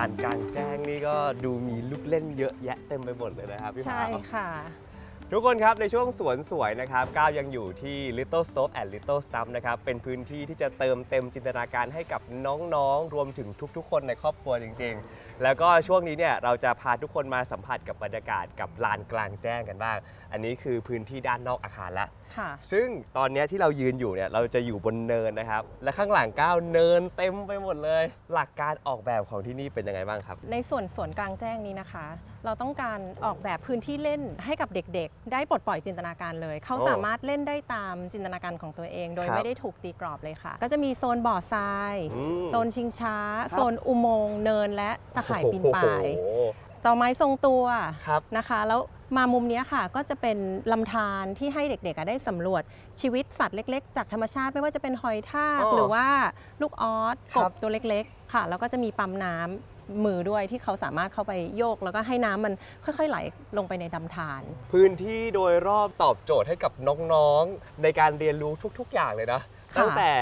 านกลางแจ้งนี่ก็ดูมีลูกเล่นเยอะแยะเต็มไปหมดเลยนะครับพี่พาใช่ค่ะ ทุกคนครับในช่วงสวนสวยนะครับก้าวยังอยู่ที่ Little Stop and Little Stump นะครับเป็นพื้นที่ที่จะเติมเต็มจินตนาการให้กับน้องๆ รวมถึงทุกๆ คนในครอบครัวจริง ๆ แล้วก็ช่วงนี้เนี่ยเราจะพาทุกคนมาสัมผัสกับบรรยากาศกับลานกลางแจ้งกันบ้าง อันนี้คือพื้นที่ด้านนอกอาคารละค่ะ ซึ่งตอนเนี้ยที่เรายืนอยู่เนี่ยเราจะอยู่บนเนินนะครับ และข้างหลังก้าวเนินเต็มไปหมดเลย หลักการออกแบบของที่นี่เป็นยังไงบ้างครับ ในส่วนสวนกลางแจ้งนี้นะคะ เราต้องการออกแบบพื้นที่เล่นให้กับเด็กๆ ได้ปลดปล่อยจินตนาการเลย เขาโอ้สามารถเล่นได้ตามจินตนาการของตัวเอง โดยครับไม่ได้ถูกตีกรอบเลยค่ะ ก็จะมีโซนบ่อทราย อืม โซนชิงช้า โซนอุโมงค์เนินและตะข่ายปีนป่าย โอ้โหต่อไม้ทรงตัวครับ นะคะ แล้ว มามุมเนี้ยค่ะก็จะเป็นลำธารที่ให้เด็กๆอะได้สำรวจชีวิตสัตว์เล็ก ๆ จากธรรมชาติไม่ว่าจะเป็นหอยทากอ๋อหรือว่าลูกออสครักบบตัวเล็กๆ ค่ะ แล้วก็จะมีปั๊มน้ำมือด้วยที่เขาสามารถเข้าไปโยก แล้วก็ให้น้ำมันค่อยๆ ไหลลงไปในลำธารพื้นที่โดยรอบตอบโจทย์ให้กับน้องๆ ในการเรียนรู้ทุก ๆ อย่างเลยนะค่ะตั้งแต่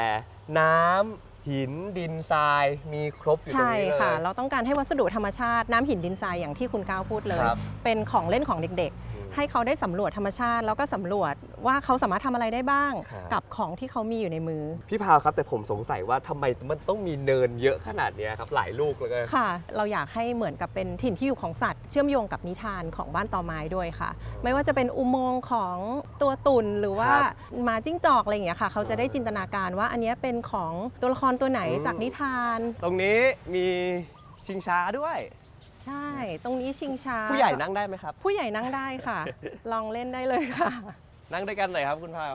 น้ำ หินดินทรายมีครบอยู่ตรงใช่นี้เลย ค่ะ เราต้องการให้วัสดุธรรมชาติน้ำหินดินทรายอย่างที่คุณก้าวพูดเลย ครับเป็นของเล่นของเด็กอืมๆ ให้เขาได้สำรวจธรรมชาติ แล้วก็สำรวจว่าเขาสามารถทำอะไรได้บ้าง ครับ กับของที่เขามีอยู่ในมือ พี่พาวครับ แต่ผมสงสัยว่าทำไมมันต้องมีเนินเยอะขนาดเนี้ยครับ หลายลูกเลย ค่ะ เราอยากให้เหมือนกับเป็นถิ่นที่อยู่ของสัตว์ เชื่อมโยงกับนิทานของบ้านตอไม้ด้วยค่ะ ไม่ว่าจะเป็นอุโมงค์ของตัวตุ่นหรือว่าครับหมาจิ้งจอกอะไรอย่างเงี้ยค่ะ เขาจะได้จินตนาการว่าอันเนี้ยเป็นของตัวละครตัวไหนอืม จากนิทาน ตรงนี้มีชิงช้าด้วย ใช่ ตรงนี้ชิงช้าผู้ใหญ่นั่งได้ไหมครับ ผู้ใหญ่นั่งได้ค่ะ ลองเล่นได้เลยค่ะ นั่งด้วยกันหน่อยครับคุณพาว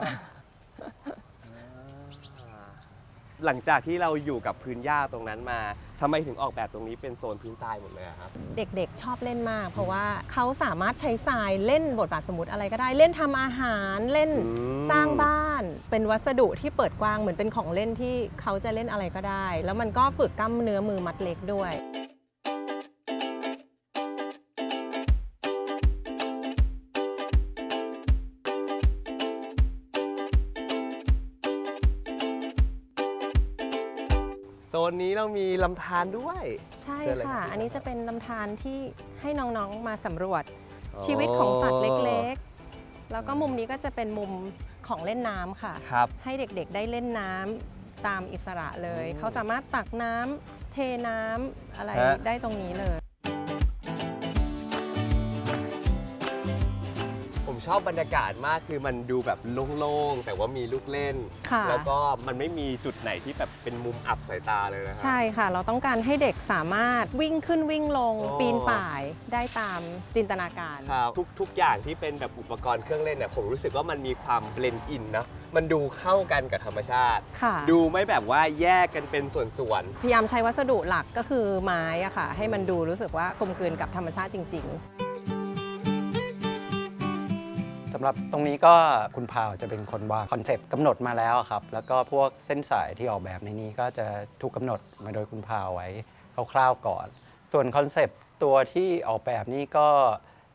หลังจากที่เราอยู่กับพื้นหญ้าตรงนั้นมาทำไมถึงออกแบบตรงนี้เป็นโซนพื้นทรายหมดเลยอะครับ เด็กๆชอบเล่นมาก เพราะว่าเขาสามารถใช้ทรายเล่นบทบาทสมมติอะไรก็ได้ เล่นทำอาหารเล่นอืม สร้างบ้าน เป็นวัสดุที่เปิดกว้างเหมือนเป็นของเล่นที่เขาจะเล่นอะไรก็ได้ แล้วมันก็ฝึกกล้ามเนื้อมือมัดเล็กด้วย โซนนี้เรามีลำธารด้วย ใช่เชิญเลยค่ะ ครับ อันนี้จะเป็นลำธารที่ให้น้องๆมาสำรวจอ๋อชีวิตของสัตว์เล็กๆ แล้วก็มุมนี้ก็จะเป็นมุมของเล่นน้ำค่ะ ครับ ให้เด็กๆได้เล่นน้ำตามอิสระเลย อืมเขาสามารถตักน้ำเทน้ำอะไรฮะ ได้ตรงนี้เลย อบบรรยากาศมากคือมันดูแบบโล่งๆ แต่ว่ามีลูกเล่น ค่ะ แล้วก็มันไม่มีจุดไหนที่แบบเป็นมุมอับสายตาเลยนะครัใช่ค่ะ เราต้องการให้เด็กสามารถวิ่งขึ้นวิ่งลงโอ้ปีนป่ายได้ตามจินตนาการ ครับทุกทุกอย่างที่เป็นแบบอุปกรณ์เครื่องเล่นเนี่ยผมรู้สึกว่ามันมีความเบลนด์อินนะมันดูเข้ากันกับธรรมชาติ ค่ะ ดูไม่แบบว่าแยกกันเป็นส่วนพยายามใช้วัสดุหลักก็คือไม้อะค่ะ ให้มันดูรู้สึกว่ากลมกลืนกับธรรมชาติจริงๆสำหรับตรงนี้ก็คุณพาวจะเป็นคนวางคอนเซปต์กำหนดมาแล้วครับ แล้วก็พวกเส้นสายที่ออกแบบในนี้ก็จะถูกกำหนดมาโดยคุณพาวไว้คร่าวๆก่อน ส่วนคอนเซปต์ตัวที่ออกแบบนี้ก็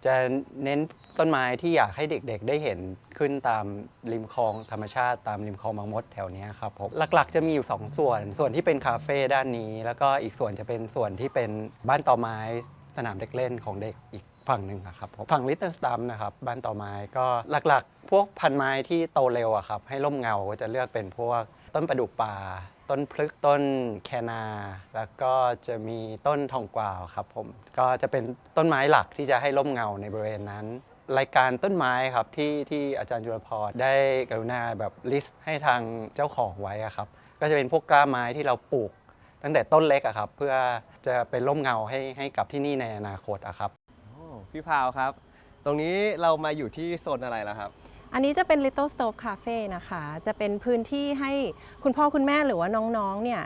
จะเน้นต้นไม้ที่อยากให้เด็กๆ ได้เห็นขึ้นตามริมคลองธรรมชาติตามริมคลองบางมดแถวนี้ครับผมหลักๆ จะมีอยู่ 2 ส่วน ส่วนที่เป็นคาเฟ่ด้านนี้ แล้วก็อีกส่วนจะเป็นส่วนที่เป็นบ้านต่อไม้สนามเด็กเล่นของเด็กอีก ฝั่งหนึ่งอะครับผมฝั่งลิตเติ้ลสตัมนะครับบ้านต่อไม้ก็หลักๆ พวกพันไม้ที่โตเร็วอะครับให้ร่มเงาก็จะเลือกเป็นพวกต้นประดู่ป่า ต้นพลึกต้นแคนา แล้วก็จะมีต้นทองกวาวครับผมก็จะเป็นต้นไม้หลักที่จะให้ร่มเงาในบริเวณนั้นรายการต้นไม้ครับที่ที่อาจารย์ยุรพรได้กรุณาแบบลิสต์ให้ทางเจ้าของไว้อะครับก็จะเป็นพวกกล้าไม้ที่เราปลูก ตั้งแต่ต้นเล็กอะครับเพื่อจะเป็นร่มเงาให้ให้กับที่นี่ในอนาคตอะครับ พี่พาวครับ ตรงนี้เรามาอยู่ที่โซนอะไรแล้วครับ อันนี้จะเป็น Little Stove Cafe นะคะ จะเป็นพื้นที่ให้คุณพ่อคุณแม่หรือว่าน้องๆเนี่ย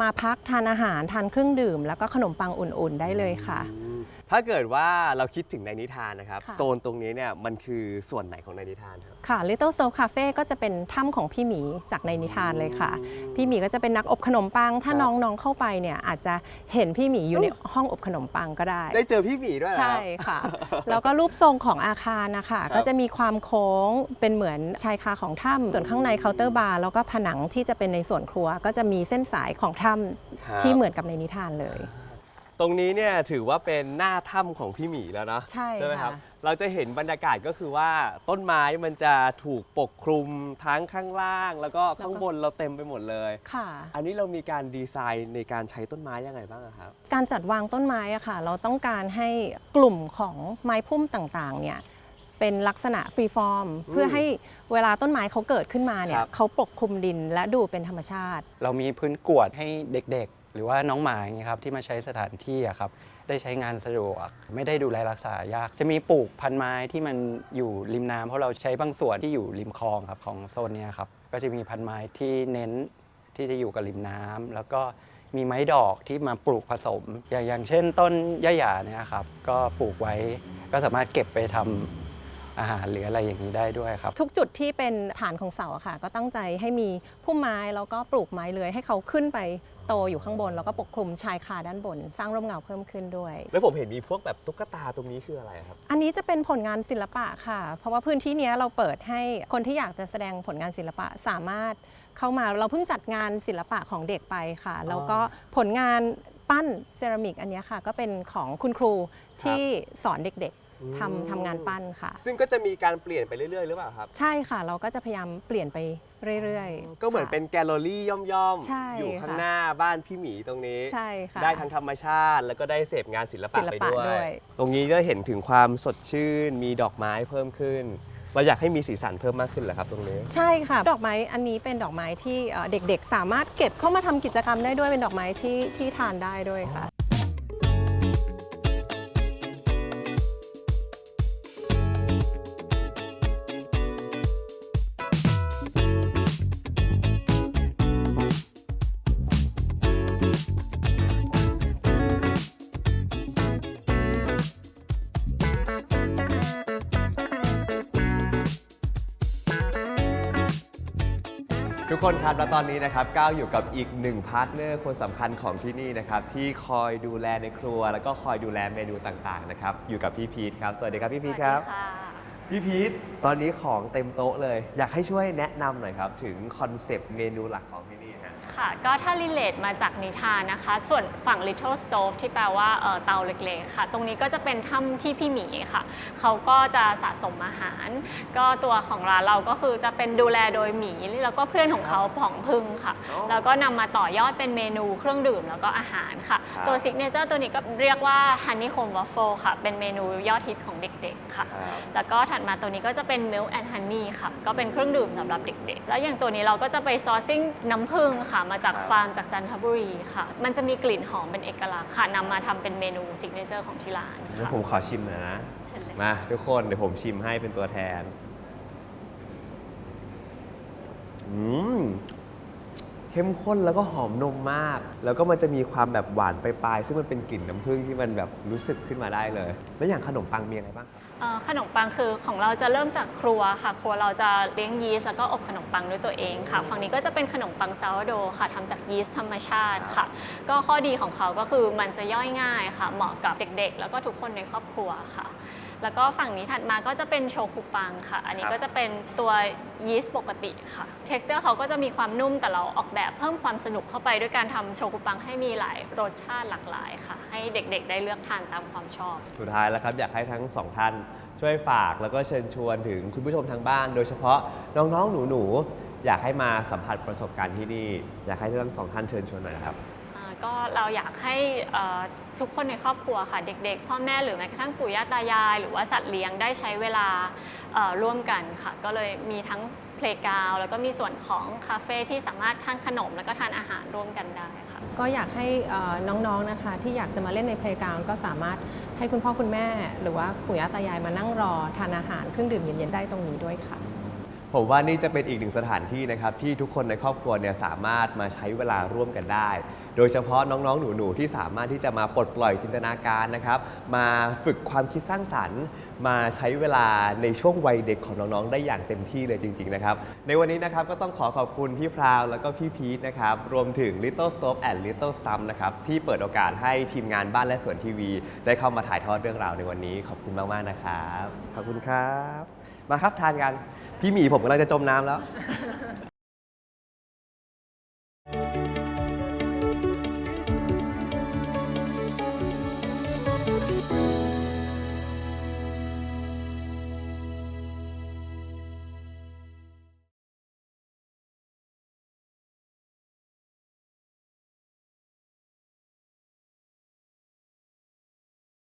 มาพักทานอาหารทานเครื่องดื่ม แล้วก็ขนมปังอุ่นๆได้เลยค่ะ ถ้าเกิดว่าเราคิดถึงในนิทานนะครับ ค่ะ โซนตรงนี้เนี่ยมันคือส่วนไหนของในนิทานครับ ค่ะ Little Stove Cafe ก็จะเป็นถ้ำของพี่หมีจากในนิทานเลยค่ะ พี่หมีก็จะเป็นนักอบขนมปัง ถ้าครับ น้องๆเข้าไปเนี่ยอาจจะเห็นพี่หมีอยู่ในห้องอบขนมปังก็ได้ ได้เจอพี่หมีด้วยเหรอใช่ครับค่ะ แล้วก็รูปทรงของอาคารนะคะ ครับก็จะมีความโค้งเป็นเหมือนชายคาของถ้ำส่วนข้างในเคาน์เตอร์บาร์แล้วก็ผนังที่จะเป็นในส่วนครัว ก็จะมีเส้นสายของถ้ำที่เหมือนกับในนิทานเลย ตรงนี้เนี่ยถือว่าเป็นหน้าถ้ำของพี่หมีแล้วเนาะใช่ไหมครับ ค่ะ เราจะเห็นบรรยากาศก็คือว่าต้นไม้มันจะถูกปกคลุมทั้งข้างล่าง แล้วก็ข้างบนเราเต็มไปหมดเลย ค่ะ อันนี้เรามีการดีไซน์ในการใช้ต้นไม้ยังไงบ้างอะครับ การจัดวางต้นไม้อะค่ะ เราต้องการให้กลุ่มของไม้พุ่มต่างๆเนี่ยเป็นลักษณะฟรีฟอร์ม เพื่อให้เวลาต้นไม้เขาเกิดขึ้นมาเนี่คยรับ เขาปกคลุมดินและดูเป็นธรรมชาติ เรามีพื้นกวดให้เด็กๆ หรือว่าน้องหมาอย่างเงี้ยครับที่มาใช้สถานที่อะครับได้ใช้งานสะดวก ไม่ได้ดูแลรักษายาก จะมีปลูกพันไม้ที่มันอยู่ริมน้ำเพราะเราใช้บางส่วนที่อยู่ริมคลองครับของโซนเนี้ยครับก็จะมีพันไม้ที่เน้นที่จะอยู่กับริมน้ำแล้วก็มีไม้ดอกที่มาปลูกผสม อย่างอย่างเช่นต้นย่าหยาเนี่ยครับก็ปลูกไว้ก็สามารถเก็บไปทำอาหารหรืออะไรอย่างนี้ได้ด้วยครับ ทุกจุดที่เป็นฐานของเสาค่ะ ก็ตั้งใจให้มีพุ่มไม้แล้วก็ปลูกไม้เลื้อยให้เขาขึ้นไป โตอยู่ข้างบน แล้วก็ปกคลุมชายคาด้านบน สร้างร่มเงาเพิ่มขึ้นด้วย แล้วผมเห็นมีพวกแบบตุ๊กตาตรงนี้คืออะไรครับ อันนี้จะเป็นผลงานศิลปะค่ะ เพราะว่าพื้นที่เนี้ยเราเปิดให้คนที่อยากจะแสดงผลงานศิลปะสามารถเข้ามาเราเพิ่งจัดงานศิลปะของเด็กไปค่ะ แล้วก็ผลงานปั้นเซรามิกอันเนี้ยค่ะ ก็เป็นของคุณครูที่สอนเด็กอืมๆทำทำงานปั้นค่ะ ซึ่งก็จะมีการเปลี่ยนไปเรื่อยๆหรือเปล่าครับ ใช่ค่ะ เราก็จะพยายามเปลี่ยนไปเรื่อยๆ ก็เหมือนค่ะเป็นแกลเลอรี่ย่อมใช่ๆ อยู่ข้างค่ะหน้าบ้านพี่หมีตรงนี้ ใช่ค่ะได้ทั้งธรรมชาติ แล้วก็ได้เสพงานศิลปะศิลไปปะด้วย ด้วย ตรงนี้ก็เห็นถึงความสดชื่น มีดอกไม้เพิ่มขึ้น เราอยากให้มีสีสันเพิ่มมากขึ้นเหรอครับตรงนี้ ใช่ค่ะ ดอกไม้อันนี้เป็นดอกไม้ที่เอ่อเด็กๆ สามารถเก็บเข้ามาทำกิจกรรมได้ด้วยเป็นดอกไม้ที่ที่ทานได้ด้วยค่ะ ทุกคนครับแล้วตอนนี้นะครับก้าวอยู่กับอีกหนึ่งพาร์ทเนอร์คนสำคัญของที่นี่นะครับที่คอยดูแลในครัว แล้วก็คอยดูแลเมนูต่างๆนะครับอยู่กับพี่พีทครับสวัสดีครับพี่พีทครับ สวัสดีค่ะพี่พีทตอนนี้ของเต็มโต๊ะเลย อยากให้ช่วยแนะนำหน่อยครับ ถึงคอนเซปต์เมนูหลักของที่นี่ฮะ ค่ะ ก็ถ้ารีเลทมาจากนิทานนะคะ ส่วนฝั่ง Little Stove ที่แปลว่าเอ่อเตาเล็กๆค่ะ ตรงนี้ก็จะเป็นถ้ำที่พี่หมีค่ะ เขาก็จะสะสมอาหาร ก็ตัวของร้านเราก็คือจะเป็นดูแลโดยหมีแล้วก็เพื่อนของเขาผ่องพึ่งค่ะอ๋อแล้วก็นำมาต่อยอดเป็นเมนูเครื่องดื่มแล้วก็อาหารค่ะครับตัวซิกเนเจอร์ตัวนี้ก็เรียกว่า Honeycomb Waffle ค่ะ เป็นเมนูยอดฮิตของเด็กๆค่ะครับแล้วก็ถัดมาตัวนี้ก็จะเป็น Milk and Honey ค่ะ ก็เป็นเครื่องดื่มสำหรับเด็กๆ แล้วอย่างตัวนี้เราก็จะไปซอร์ซิ่งน้ำผึ้งค่ะมาจากครับฟาร์มจากจันทบุรีค่ะ มันจะมีกลิ่นหอมเป็นเอกลักษณ์ค่ะนำมาทำเป็นเมนูซิกเนเจอร์ของที่ร้านงั้นค่ะผมขอชิมหน่อยนะ เชิญเลยมาทุกคนเดี๋ยวผมชิมให้เป็นตัวแทน อืม เข้มข้นแล้วก็หอมนมมาก แล้วก็มันจะมีความแบบหวานปลายๆซึ่งมันเป็นกลิ่นน้ำผึ้งที่มันแบบรู้สึกขึ้นมาได้เลย แล้วอย่างขนมปังมีอะไรบ้างครับ เอ่อขนมปังคือของเราจะเริ่มจากครัวค่ะ ครัวเราจะเลี้ยงยีสต์แล้วก็อบขนมปังด้วยตัวเองค่ะ ฝั่งนี้ก็จะเป็นขนมปังซาวโดค่ะทำจากยีสต์ธรรมชาติค่ะ ก็ข้อดีของเขาก็คือมันจะย่อยง่ายค่ะ เหมาะกับเด็กๆ แล้วก็ทุกคนในครอบครัวค่ะ แล้วก็ฝั่งนี้ถัดมาก็จะเป็นโชคุปังค่ะ อันนี้ครับ ก็จะเป็นตัวยีสต์ปกติค่ะ เท็กซ์เจอร์เขาก็จะมีความนุ่มแต่เราออกแบบเพิ่มความสนุกเข้าไปด้วยการทำโชคุปังให้มีหลายรสชาติหลากหลายค่ะ ให้เด็กๆ ได้เลือกทานตามความชอบ สุดท้ายแล้วครับ อยากให้ทั้งสองท่านช่วยฝากแล้วก็เชิญชวนถึงคุณผู้ชมทางบ้าน โดยเฉพาะน้องๆหนูๆอยากให้มาสัมผัสประสบการณ์ที่นี่ อยากให้ทั้งสองท่านเชิญชวนหน่อยนะครับอ่า ก็เราอยากให้ทุกคนในครอบครัวค่ะ เด็กๆ พ่อแม่หรือแม้กระทั่งปู่ย่าตายาย หรือว่าสัตว์เลี้ยงได้ใช้เวลาร่วมกันค่ะ ก็เลยมีทั้งเพลกาวแล้วก็มีส่วนของคาเฟ่ที่สามารถทานขนม แล้วก็ทานอาหารร่วมกันได้ค่ะ ก็อยากให้น้องๆนะคะ ที่อยากจะมาเล่นในเพลกาวก็สามารถให้คุณพ่อคุณแม่ หรือว่าปู่ย่าตายายมานั่งรอทานอาหารเครื่องดื่มเย็นๆได้ตรงนี้ด้วยค่ะ ผมว่านี่จะเป็นอีกหนึ่งสถานที่นะครับที่ทุกคนในครอบครัวเนี่ยสามารถมาใช้เวลาร่วมกันได้ โดยเฉพาะน้องๆ หนูๆที่สามารถที่จะมาปลดปล่อยจินตนาการนะครับ มาฝึกความคิดสร้างสรรค์ มาใช้เวลาในช่วงวัยเด็กของน้องๆ ได้อย่างเต็มที่เลยจริง ๆ นะครับ ในวันนี้นะครับก็ต้องขอขอบคุณพี่พราวแล้วก็พี่พีทนะครับรวมถึง Little Stop and Little Stump นะครับที่เปิดโอกาสให้ทีมงานบ้านและสวนทีวี ได้เข้ามาถ่ายทอดเรื่องราวในวันนี้ขอบคุณมากๆนะครับขอบคุณครับ มาครับทานกัน พี่หมีผมกำลังจะจมน้ำแล้ว